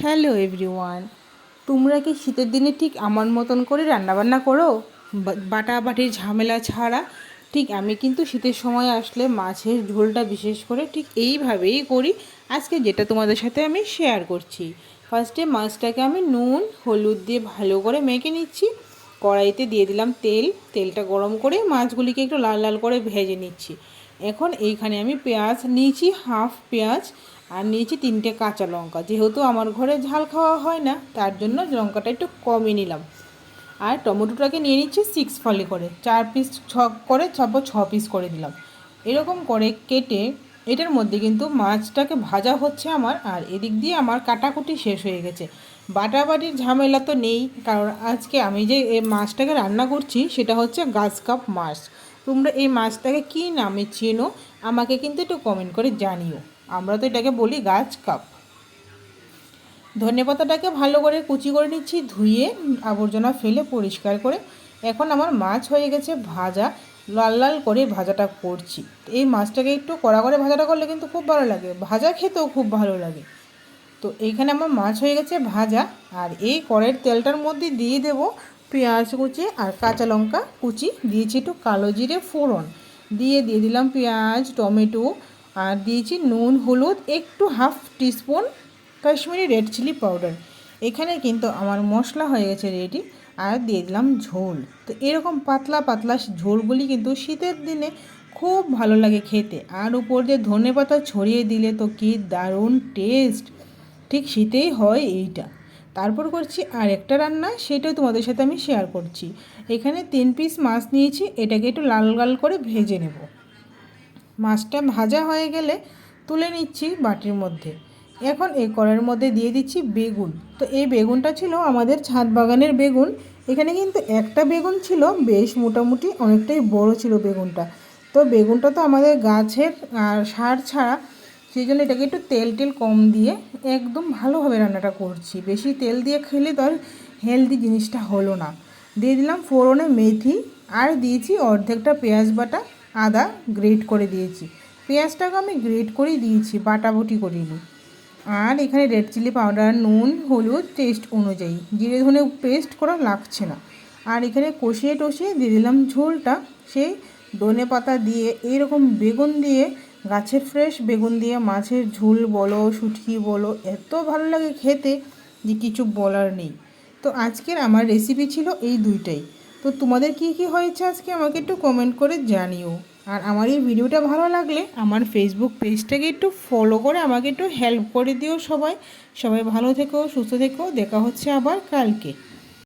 Hello everyone, তোমরা কি শীতের দিনে ঠিক আমার মতন করে রান্নাবান্না করো? বা- বাটাবাটির ঝামেলা ছাড়া, ঠিক আমি কিন্তু শীতের সময় আসলে মাছের ঝোলটা বিশেষ করে ঠিক এইভাবেই করি। আজকে যেটা তোমাদের সাথে আমি শেয়ার করছি। ফার্স্টে মাছটাকে আমি নুন, হলুদ দিয়ে ভালো করে মেখে নিচ্ছি। কড়াইতে দিয়ে দিলাম তেল। তেলটা গরম করে মাছগুলিকে একটু লাল লাল করে ভেজে নিচ্ছি। এখন এইখানে আমি পেঁয়াজ নিয়েছি, হাফ পেঁয়াজ। আর নিয়েছি তিনটে কাঁচা লঙ্কা। যেহেতু আমার ঘরে ঝাল খাওয়া হয় না, তার জন্য লঙ্কাটা একটু কমই নিলাম। আর টমেটোটাকে নিয়ে নিচ্ছি সিক্স ফলে করে। চার পিস ছ করে ছাপো ছ পিস করে দিলাম এরকম করে কেটে এটার মধ্যে কিন্তু মাছটাকে ভাজা হচ্ছে আমার, আর এদিক দিয়ে আমার কাটাকুটি শেষ হয়ে গেছে। বাটাবাটির ঝামেলা তো নেই, কারণ আজকে আমি যে এই মাছটাকে রান্না করছি, সেটা হচ্ছে গাছ কাপ মাছ। তোমরা এই মাছটাকে কী নামে চেনো, আমাকে কিন্তু একটু কমেন্ট করে জানিও। আমরা তো এটাকে বলি গাছ কাপ। ধনে পাতাটাকে ভালো করে কুচি করে নিচ্ছি, ধুয়ে আবর্জনা ফেলে পরিষ্কার করে। এখন আমার মাছ হয়ে গেছে ভাজা, লাল লাল করে ভাজাটা করছি। এই মাছটাকে একটু কড়া করে ভাজাটা করলে কিন্তু খুব ভালো লাগে, ভাজা খেতেও খুব ভালো লাগে। তো এইখানে আমার মাছ হয়ে গেছে ভাজা, আর এই কড়ের তেলটার মধ্যে দিয়ে দেব পেঁয়াজ কুচি আর কাঁচা লঙ্কা কুচি। দিয়েছি একটু কালো জিরে ফোড়ন। দিয়ে দিয়ে দিলাম পেঁয়াজ, টমেটো আর দিয়েছি নুন, হলুদ, একটু half teaspoon Kashmiri red chilli powder. এখানে কিন্তু আমার মশলা হয়ে গেছে রেডি আর দিয়ে দিলাম ঝোল। তো এরকম পাতলা পাতলা ঝোলগুলি কিন্তু শীতের দিনে খুব ভালো লাগে খেতে। আর উপর দিয়ে ধনে পাতা ছড়িয়ে দিলে তো কি দারুণ টেস্ট ঠিক শীতেই হয় এইটা। তারপর করছি আর একটা রান্না, সেটাও তোমাদের সাথে আমি শেয়ার করছি। এখানে তিন পিস মাছ নিয়েছি, এটাকে একটু লাল লাল করে ভেজে নেব। মাছটা ভাজা হয়ে গেলে তুলে নিচ্ছি বাটির মধ্যে। এখন এই কড়াইয়ের মধ্যে দিয়ে দিচ্ছি বেগুন। তো এই বেগুনটা ছিল আমাদের ছাদ বাগানের বেগুন। এখানে কিন্তু একটা বেগুন ছিল, বেশ মোটামুটি অনেকটাই বড় ছিল বেগুনটা। তো বেগুনটা তো আমাদের গাছের আর সার ছাড়া সেই জন্য এটাকে একটু তেল টেল কম দিয়ে একদম ভালোভাবে রান্নাটা করছি। বেশি তেল দিয়ে খেলে তো হেলদি জিনিসটা হলো না। দিয়ে দিলাম ফোড়নে মেথি আর দিয়েছি অর্ধেকটা পেঁয়াজ বাটা। আদা গ্রেট করে দিয়েছি। পেঁয়াজটাকে আমি গ্রেট করেই দিয়েছি, বাটাবুটি করিনি। আর এখানে রেড চিলি পাউডার নুন, হলুদ টেস্ট অনুযায়ী। জিরে ধনে পেস্ট করা লাগছে না। আর এখানে কষিয়ে টষিয়ে দিয়ে দিলাম ঝোলটা। সেই ধনে পাতা দিয়ে এইরকম বেগুন দিয়ে গাছের ফ্রেশ বেগুন দিয়ে মাছের ঝোল বলো, শুটকি বলো, এত ভালো লাগে খেতে যে কিছু বলার নেই। তো আজকের আমার রেসিপি ছিল এই দুইটাই। তো তোমাদের কি কি হয়েছে আজকে আমাকে একটু কমেন্ট করে জানিও। আর আমার এই ভিডিওটা ভালো লাগলে আমার ফেসবুক পেজটাকে একটু ফলো করে আমাকে একটু হেল্প করে দিও সবাই। সবাই ভালো থেকো, সুস্থ থেকো, দেখা হচ্ছে আবার কালকে।